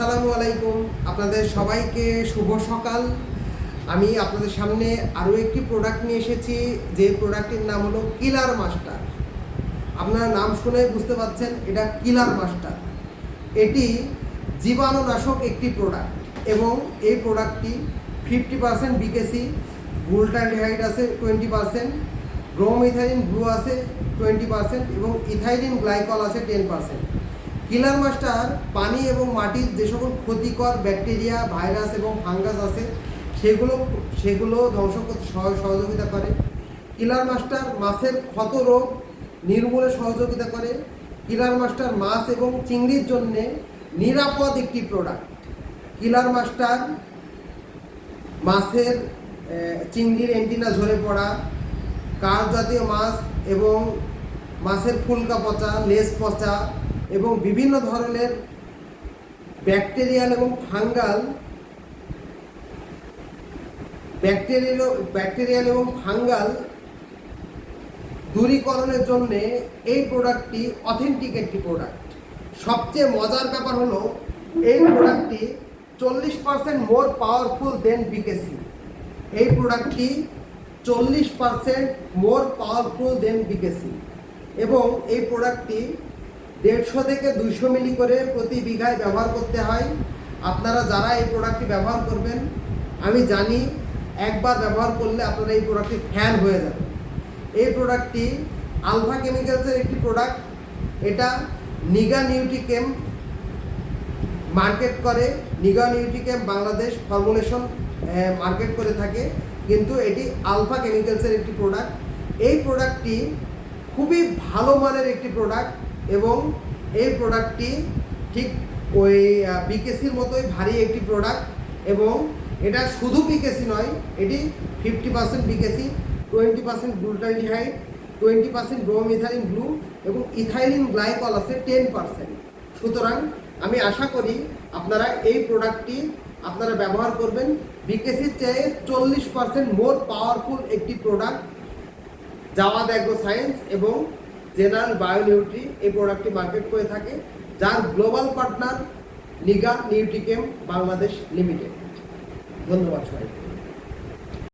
আসসালামু আলাইকুম। আপনাদের সবাইকে শুভ সকাল। আমি আপনাদের সামনে আরও একটি প্রোডাক্ট নিয়ে এসেছি। যে প্রোডাক্টটির নাম হলো কিলার মাস্টার আপনারা নাম শুনে বুঝতে পারছেন, এটা কিলার মাস্টার এটি জীবাণুনাশক একটি প্রোডাক্ট এবং এই প্রোডাক্টটি ফিফটি পার্সেন্ট বিকেসি গুলটানডিহাইড আছে টোয়েন্টি পার্সেন্ট ব্রোমিথাইলিন ব্লু আছে টোয়েন্টি পার্সেন্ট এবং ইথাইলিন গ্লাইকল আছে টেন পার্সেন্ট কিলার মাস্টার, পানি এবং মাটির যে সকল ক্ষতিকর ব্যাকটেরিয়া, ভাইরাস এবং ফাঙ্গাস আছে, সেগুলো সেগুলো ধ্বংস করতে সহ- সহযোগিতা করে। কিলার মাস্টার মাছের ক্ষত রোগ নির্মূলে সহযোগিতা করে। কিলার মাস্টার মাছ এবং চিংড়ির জন্য নিরাপদ একটি প্রোডাক্ট কিলার মাস্টার মাছের চিংড়ির এন্টিনা ঝরে পড়া কার জাতীয় মাছ এবং মাছের ফুলকা পচা, লেজ পচা এবং বিভিন্ন ধরনের ব্যাকটেরিয়াল এবং ফাঙ্গাল, ব্যাকটেরিয়াল ব্যাকটেরিয়াল এবং ফাঙ্গাল দূরীকরণের জন্য এই প্রোডাক্টটি অথেন্টিক একটি প্রোডাক্ট সবচেয়ে মজার ব্যাপার হলো, এই প্রোডাক্টটি চল্লিশ percent more powerful than BKC এই প্রোডাক্টটি চল্লিশ percent more powerful than BKC এবং এই প্রোডাক্টটি দেড়শো থেকে দুইশো মিলি করে প্রতি বিঘায় ব্যবহার করতে হয়। আপনারা যারা এই প্রোডাক্টটি ব্যবহার করবেন, আমি জানি একবার ব্যবহার করলে আপনারা এই প্রোডাক্টটি ফ্যান হয়ে যাবে। এই প্রোডাক্টটি আলফা কেমিক্যালসের একটি প্রোডাক্ট এটা নিগা নিউট্রিকেম মার্কেট করে। Niga Nutrichem Bangladesh formulation market করে থাকে। কিন্তু এটি আলফা কেমিক্যালসের একটি প্রোডাক্ট এই প্রোডাক্টটি খুবই ভালো মানের একটি প্রোডাক্ট এবং এই প্রোডাক্টটি ঠিক ওই বিকেসির মতোই ভারী একটি প্রোডাক্ট এবং এটা শুধু বিকেসি নয়, এটি fifty percent BKC twenty percent glutaraldehyde twenty percent bromethylene blue এবং ইথাইলিন গ্লাইকল আছে টেন পার্সেন্ট সুতরাং আমি আশা করি আপনারা এই প্রোডাক্টটি আপনারা ব্যবহার করবেন। বিকেসির চেয়ে চল্লিশ পার্সেন্ট মোর পাওয়ারফুল একটি প্রোডাক্ট জাওয়াদ অ্যাগ্রো সায়েন্স এবং জেনারেল বায়োনিউট্রি এই প্রোডাক্টটি মার্কেট করে থাকে, যার global partner Niga Nutrichem Bangladesh limited ধন্যবাদ সবাইকে।